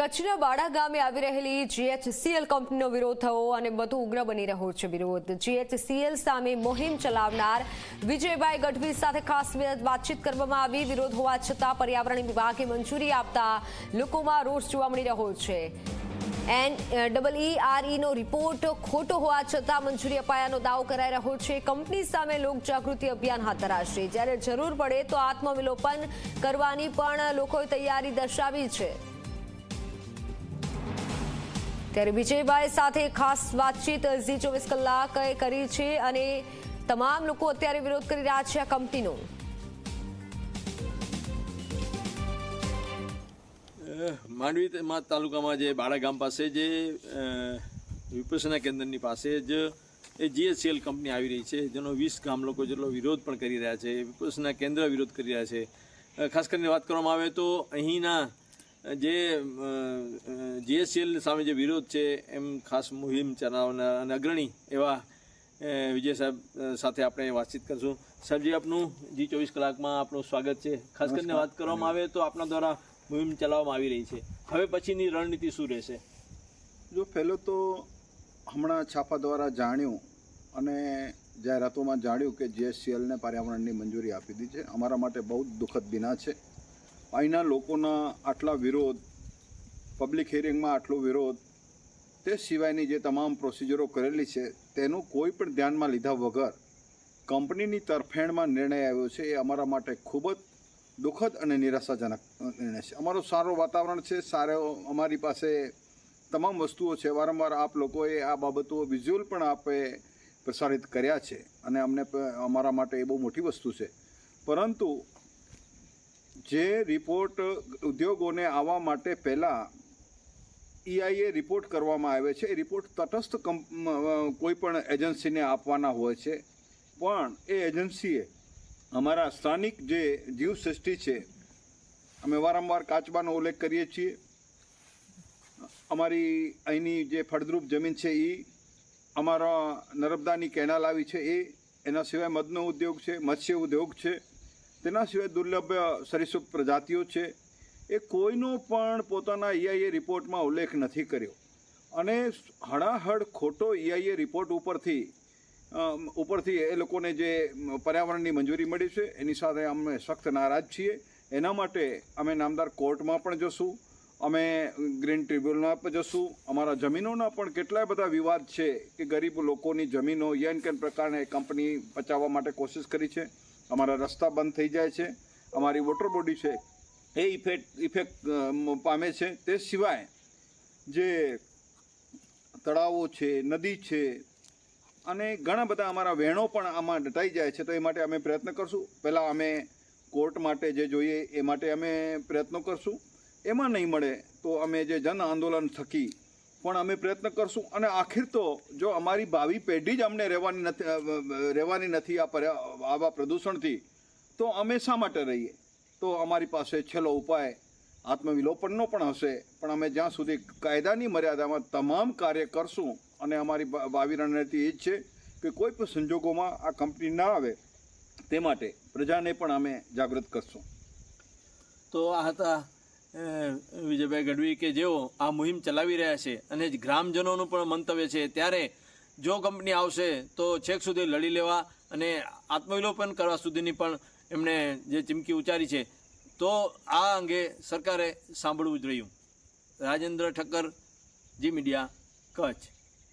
કચ્છના બાડા ગામે આવી રહેલી જીએચસીએલ કંપનીનો વિરોધ થયો અને વધુ ઉગ્ર બની રહ્યો છે વિરોધ. જીએચસીએલ સામે મુહિમ ચલાવનાર વિજયભાઈ ગઢવી સાથે ખાસ વાતચીત કરવામાં આવી. વિરોધ હોવા છતાં પર્યાવરણ વિભાગે મંજૂરી આપતા લોકોમાં રોષ જોવા મળી રહ્યો છે. N double E R report ખોટો હોવા છતાં મંજૂરી અપાયાનો દાવો કરાઈ રહ્યો છે. કંપની સામે લોક જાગૃતિ અભિયાન હાથ ધરાશે. જ્યારે જરૂર પડે તો આત્મવિલોપન કરવાની પણ લોકોએ તૈયારી દર્શાવી છે. ત્યારે વિજયભાઈ સાથે ખાસ વાતચીત ઝી ચોવીસ કલાકે કરી છે અને તમામ લોકો અત્યારે વિરોધ કરી રહ્યા છે આ કંપનીનો. માંડવી તાલુકામાં જે બાળાગામ પાસે જે વિપસના કેન્દ્રની પાસે જ એ જીએસસીએલ કંપની આવી રહી છે. જેનો વીસ ગામ લોકો જેટલો વિરોધ પણ કરી રહ્યા છે. વિપસના કેન્દ્ર વિરોધ કરી રહ્યા છે. ખાસ કરીને વાત કરવામાં આવે તો અહીંના જે જીએસસીએલ સામે જે વિરોધ છે એમ ખાસ મુહિમ ચલાવનાર અને અગ્રણી એવા વિજય સાહેબ સાથે આપણે વાતચીત કરશું. સાહેબજી આપનું જી ચોવીસ કલાકમાં આપનું સ્વાગત છે. ખાસ કરીને વાત કરવામાં આવે તો આપના દ્વારા મુહિમ ચલાવવામાં આવી રહી છે. હવે પછીની રણનીતિ શું રહેશે? જો પહેલો તો હમણાં છાપા દ્વારા જાણ્યું અને જાહેરાતોમાં જાણ્યું કે જીએસસીએલને પર્યાવરણની મંજૂરી આપી દીધી છે. અમારા માટે બહુ દુઃખદ દિના છે. અહીંના લોકોના આટલા વિરોધ પબ્લિક હિયરિંગમાં આટલો વિરોધ, તે સિવાયની જે તમામ પ્રોસિજરો કરેલી છે, તેનું કોઈ પણ ધ્યાનમાં લીધા વગર કંપનીની તરફેણમાં નિર્ણય આવ્યો છે, એ અમારા માટે ખૂબ જ દુઃખદ અને નિરાશાજનક નિર્ણય છે. અમારું સારું વાતાવરણ છે, સારો અમારી પાસે તમામ વસ્તુઓ છે. વારંવાર આપ લોકોએ આ બાબતો વિઝ્યુઅલ પણ આપે પ્રસારિત કર્યા છે અને અમને અમારા માટે એ બહુ મોટી વસ્તુ છે. પરંતુ જે રિપોર્ટ ઉદ્યોગોને આવવા માટે પહેલાં ઈઆઈએ રિપોર્ટ કરવામાં આવે છે. એ રિપોર્ટ તટસ્થ કોઈ પણ એજન્સીને આપવાના હોય છે. પણ એ એજન્સીએ અમારા સ્થાનિક જે જીવસૃષ્ટિ છે, અમે વારંવાર કાચબાનો ઉલ્લેખ કરીએ છીએ. અમારી અહીંની જે ફળદ્રુપ જમીન છે એ અમારા નર્મદાની કેનાલ આવી છે. એ, એના સિવાય મધનો ઉદ્યોગ છે, મત્સ્ય ઉદ્યોગ છે. તેના સિવાય દુર્લભ સરિસુપ પ્રજાતિઓ છે. એ કોઈનો પણ પોતાના ઈઆઈએ રિપોર્ટમાં ઉલ્લેખ નથી કર્યો. અને હળાહળ ખોટો ઈઆઈએ રિપોર્ટ ઉપરથી ઉપરથી એ લોકોને જે પર્યાવરણની મંજૂરી મળી છે, એની સાથે અમે સખ્ત નારાજ છીએ. એના માટે અમે નામદાર કોર્ટમાં પણ જશું. અમે ગ્રીન ટ્રિબ્યુનલમાં પણ જશું. અમારા જમીનોના પણ કેટલાય બધા વિવાદ છે કે ગરીબ લોકોની જમીનો યન કેન પ્રકારે કંપની બચાવવા માટે કોશિશ કરી છે. અમારા રસ્તા બંધ થઈ જાય છે. અમારી વોટર બોડી છે. એ ઇફેક્ટ ઇફેક્ટ પામે છે. તે સિવાય જે તળાવો છે, નદી છે અને ઘણા બધા અમારા વહેણો પણ આમાં દટાઈ જાય છે. તો એ માટે અમે પ્રયત્ન કરશું. પહેલાં અમે કોર્ટ માટે જે જોઈએ એ માટે અમે પ્રયત્નો કરશું. એમાં નહીં મળે તો અમે જે જન આંદોલન થકી પણ અમે પ્રયત્ન કરશું. અને આખિર તો જો અમારી ભાવિ પેઢી જ અમને રહેવાની નથી રહેવાની નથી આ આવા પ્રદૂષણથી, તો અમે શા માટે રહીએ? તો અમારી પાસે છેલ્લો ઉપાય આત્મવિલોપનનો પણ હશે. પણ અમે જ્યાં સુધી કાયદાની મર્યાદામાં તમામ કાર્ય કરશું અને અમારી ભાવિ રણનીતિ એ જ છે કે કોઈ પણ સંજોગોમાં આ કંપની ના આવે, તે માટે પ્રજાને પણ અમે જાગૃત કરશું. તો આ હતા વિજયભાઈ ગઢવી કે જેઓ આ મુહિમ ચલાવી રહ્યા છે અને ગ્રામજનોનું પણ મંતવ્ય છે, ત્યારે જો કંપની આવશે તો છેક સુધી લડી લેવા અને આત્મવિલોપન કરવા સુધીની પણ એમણે જે ચીમકી ઉચ્ચારી છે, તો આ અંગે સરકારે સાંભળવું જ રહ્યું. Rajendra Thakkar, G media, Kutch.